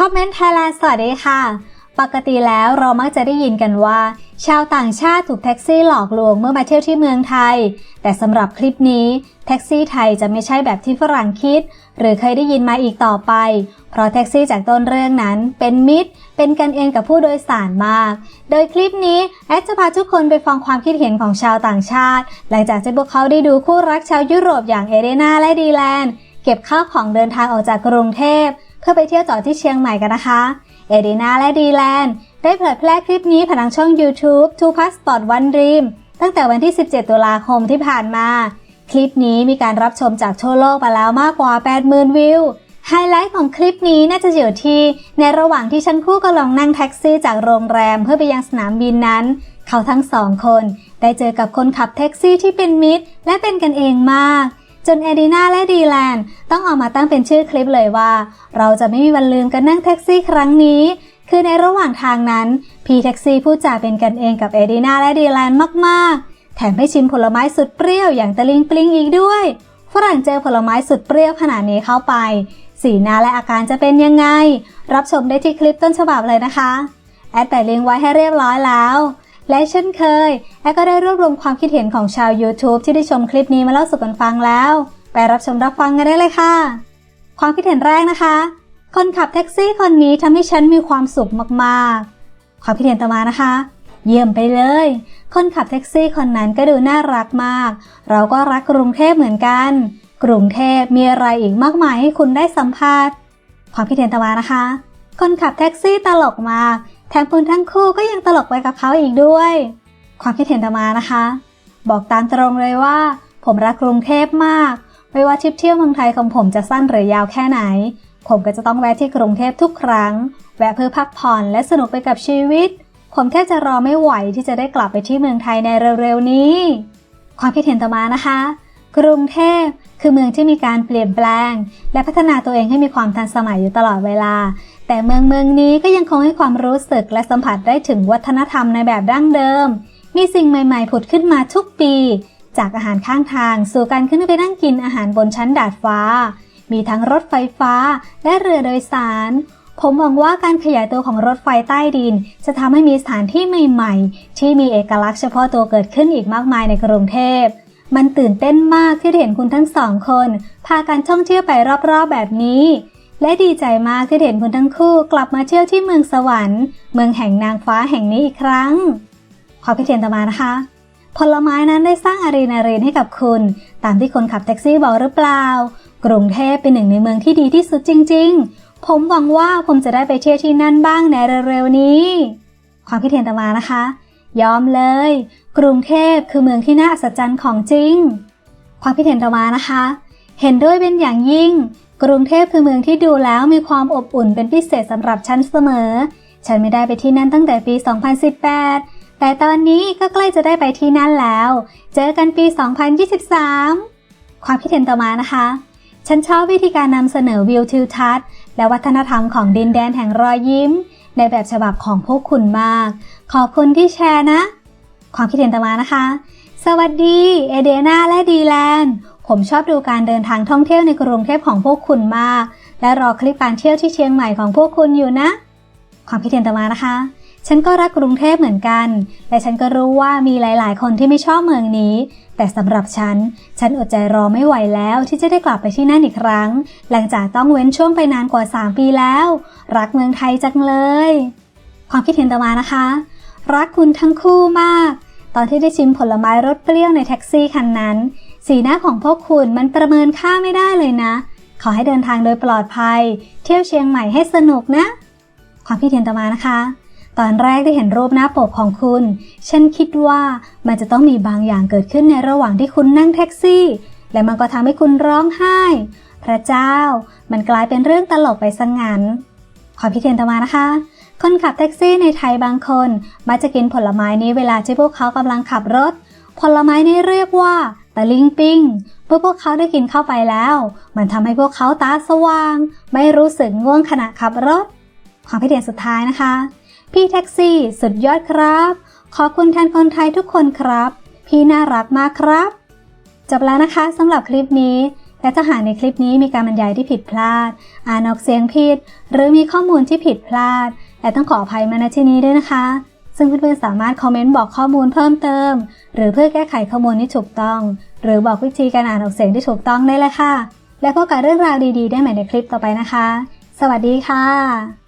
ท็อปเมนไทยแลนด์สวัสดีค่ะ ปกติแล้วเรามักจะได้ยินกันว่า ชาวต่างชาติถูกแท็กซี่หลอกลวงเมื่อมาเที่ยวที่เมืองไทย แต่สำหรับคลิปนี้ แท็กซี่ไทยจะไม่ใช่แบบที่ฝรั่งคิด หรือเคยได้ยินมาอีกต่อไป เพราะแท็กซี่จากต้นเรื่องนั้น เป็นมิตร เป็นกันเองกับผู้โดยสารมาก โดยคลิปนี้แอดจะพาทุกคนไปฟังความคิดเห็นของชาวต่างชาติ หลังจากที่พวกเขาได้ดูคู่รักชาวยุโรปอย่างเอเดนาและดีแลนด์เก็บข้าวของเดินทางออกจากกรุงเทพ พื่อไปเที่ยวต่อที่เชียงใหม่กันนะคะเอดีนาและดีแลนด์ได้เผยแพร่คลิปนี้ผ่านทางช่อง YouTube Two Passport One Dream ตั้งแต่วันที่ 17 ตุลาคมที่ผ่านมา คลิปนี้มีการรับชมจากทั่วโลกไปแล้วมากกว่า 80,000 วิว ไฮไลท์ของคลิปนี้น่าจะอยู่ที่ ในระหว่างที่ชั้นคู่กำลังนั่งแท็กซี่จากโรงแรมเพื่อไปยังสนามบินนั้น เขาทั้งสองคน ได้เจอกับคนขับแท็กซี่ที่เป็นมิตร และเป็นกันเองมาก จนเอดีนาและดีแลนด์ต้องเอามาตั้งเป็นชื่อคลิปเลยว่า เราจะไม่มีวันลืมกันนั่งแท็กซี่ครั้งนี้คือในระหว่างทางนั้น พี่แท็กซี่พูดจาเป็นกันเองกับเอดีนาและดีแลนด์มากๆ แถมให้ชิมผลไม้สุดเปรี้ยวอย่างตะลิงปลิงอีกด้วย ฝรั่งเจอผลไม้สุดเปรี้ยวขนาดนี้เข้าไป สีหน้าและอาการจะเป็นยังไง รับชมได้ที่คลิปต้นฉบับเลยนะคะ แอดแต่ลิงก์ไว้ให้เรียบร้อยแล้ว และเช่นเคย แอก็ได้รวบรวมความคิดเห็นของชาว YouTube ที่ได้ชมคลิปนี้มาเล่าสู่กันฟังแล้ว ไปรับชมรับฟังกันได้เลยค่ะ ความคิดเห็นแรกนะคะ คนขับแท็กซี่คนนี้ทำให้ฉันมีความสุขมากๆ ความคิดเห็นต่อมานะคะ เยี่ยมไปเลย คนขับแท็กซี่คนนั้นก็ดูน่ารักมาก เราก็รักกรุงเทพเหมือนกัน กรุงเทพมีอะไรอีกมากมายให้คุณได้สัมผัสความคิดเห็นต่อมานะคะ คนขับแท็กซี่ตลกมาก แถมคุณทั้งคู่ก็ยังตลกไปกับเขาอีกด้วย ความคิดเห็นต่อมานะคะ บอกตามตรงเลยว่า ผมรักกรุงเทพมาก ไม่ว่าทริปเที่ยวเมืองไทยของผมจะสั้นหรือยาวแค่ไหน ผมก็จะต้องแวะที่กรุงเทพทุกครั้ง แวะเพื่อพักผ่อนและสนุกไปกับชีวิต ผมแค่จะรอไม่ไหวที่จะได้กลับไปที่เมืองไทยในเร็วๆนี้ ความคิดเห็นต่อมานะคะ กรุงเทพคือเมืองที่มีการเปลี่ยนแปลง และพัฒนาตัวเองให้มีความทันสมัยอยู่ตลอดเวลา แต่เมืองเมืองนี้ก็ยังคงให้ความรู้สึกและสัมผัสได้ถึงวัฒนธรรมในแบบดั้งเดิม มีสิ่งใหม่ๆผุดขึ้นมาทุกปี จากอาหารข้างทางสู่การขึ้นไปนั่งกินอาหารบนชั้นดาดฟ้า มีทั้งรถไฟฟ้าและเรือโดยสาร ผมหวังว่าการขยายตัวของรถไฟใต้ดิน จะทำให้มีสถานที่ใหม่ ๆ ที่มีเอกลักษณ์เฉพาะตัวเกิดขึ้นอีกมากมายในกรุงเทพมันตื่นเต้นมากที่ได้เห็นคุณทั้งสองคน พากันท่องเที่ยวไปรอบๆแบบนี้ และดีใจมากที่เห็นคุณทั้งคู่กลับมาเที่ยวที่เมืองสวรรค์ เมืองแห่งนางฟ้าแห่งนี้อีกครั้ง ขอพิเทียนต่อมานะคะ ผลไม้นั้นได้สร้างอารีนารีนให้กับคุณ ตามที่คนขับแท็กซี่บอกหรือเปล่า กรุงเทพเป็นหนึ่งในเมืองที่ดีที่สุดจริง ๆ ผมหวังว่าผมจะได้ไปเที่ยวที่นั่นบ้างในเร็วๆนี้ ความคิดเห็นต่อมานะคะ ยอมเลย กรุงเทพคือเมืองที่น่าอัศจรรย์ของจริง ความคิดเห็นต่อมานะคะ เห็นด้วยเป็นอย่างยิ่ง กรุงเทพคือเมืองที่ดูแล้วมีความอบอุ่นเป็นพิเศษสำหรับฉันเสมอ ฉันไม่ได้ไปที่นั่นตั้งแต่ปี 2018 แต่ตอนนี้ก็ใกล้จะได้ไปที่นั่นแล้ว เจอกันปี 2023 ความคิดเห็นต่อมานะคะ ฉันชอบวิธีการนำเสนอวิวทิวทัศน์และวัฒนธรรมของดินแดนแห่งรอยยิ้ม ในแบบฉบับของพวกคุณมาก ขอบคุณที่แชร์นะ ความคิดเห็นต่อมานะคะ สวัสดี เอเดนาและดีแลนด์ ผมชอบดูการเดินทางท่องเที่ยวในกรุงเทพของพวกคุณมาก และรอคลิปการเที่ยวที่เชียงใหม่ของพวกคุณอยู่นะ ความคิดเห็นต่อมานะคะ ฉันก็รักกรุงเทพเหมือนกัน และฉันก็รู้ว่ามีหลาย ๆ คนที่ไม่ชอบเมืองนี้ แต่สำหรับฉัน ฉันอดใจรอไม่ไหวแล้วที่จะได้กลับไปที่นั่นอีกครั้ง หลังจากต้องเว้นช่วงไปนานกว่า 3 ปีแล้ว รักเมืองไทยจังเลย ความคิดเห็นต่อมานะคะ รักคุณทั้งคู่มาก ตอนที่ได้ชิมผลไม้รสเปรี้ยวในแท็กซี่คันนั้น สีหน้าของพวกคุณมันประเมินค่าไม่ได้เลยนะ ขอให้เดินทางโดยปลอดภัย เที่ยวเชียงใหม่ให้สนุกนะ ความคิดเห็นต่อมานะคะ ตอนแรกได้เห็นรูปหน้าปกของคุณ ฉันคิดว่ามันจะต้องมีบางอย่างเกิดขึ้นในระหว่างที่คุณนั่งแท็กซี่ และมันก็ทำให้คุณร้องไห้ พระเจ้า มันกลายเป็นเรื่องตลกไปซะงงั้น ความคิดเห็นต่อมานะคะคนขับแท็กซี่ในไทยบางคนมักจะกินผลไม้นี้เวลาที่พวกเขากำลังขับรถ ผลไม้นี้เรียกว่า ตะลิงปิงเมื่อพวกเขาได้กินเข้าไปแล้ว มันทำให้พวกเขาตาสว่าง ไม่รู้สึกง่วงขณะขับรถ ความคิเห็นสุดท้ายนะคะ พี่แท็กซี่สุดยอดครับ ขอบคุณแทนคนไทยทุกคนครับ พี่น่ารักมากครับ จบแล้วนะคะสำหรับคลิปนี้และถ้าหากในคลิปนี้มีการบรรยายที่ผิดพลาด อ่านออกเสียงผิด หรือมีข้อมูลที่ผิดพลาดและต้องขออภัยมาณที่นี้ด้วยนะคะ ซึ่งเพื่อนๆสามารถคอมเมนต์บอกข้อมูลเพิ่มเติม หรือเพื่อแก้ไขข้อมูลที่ถูกต้อง หรือบอกวิธีการอ่านออกเสียงที่ถูกต้องได้เลยค่ะ และพบกับเรื่องราวดีๆ ได้ใหม่ในคลิปต่อไปนะคะ สวัสดีค่ะ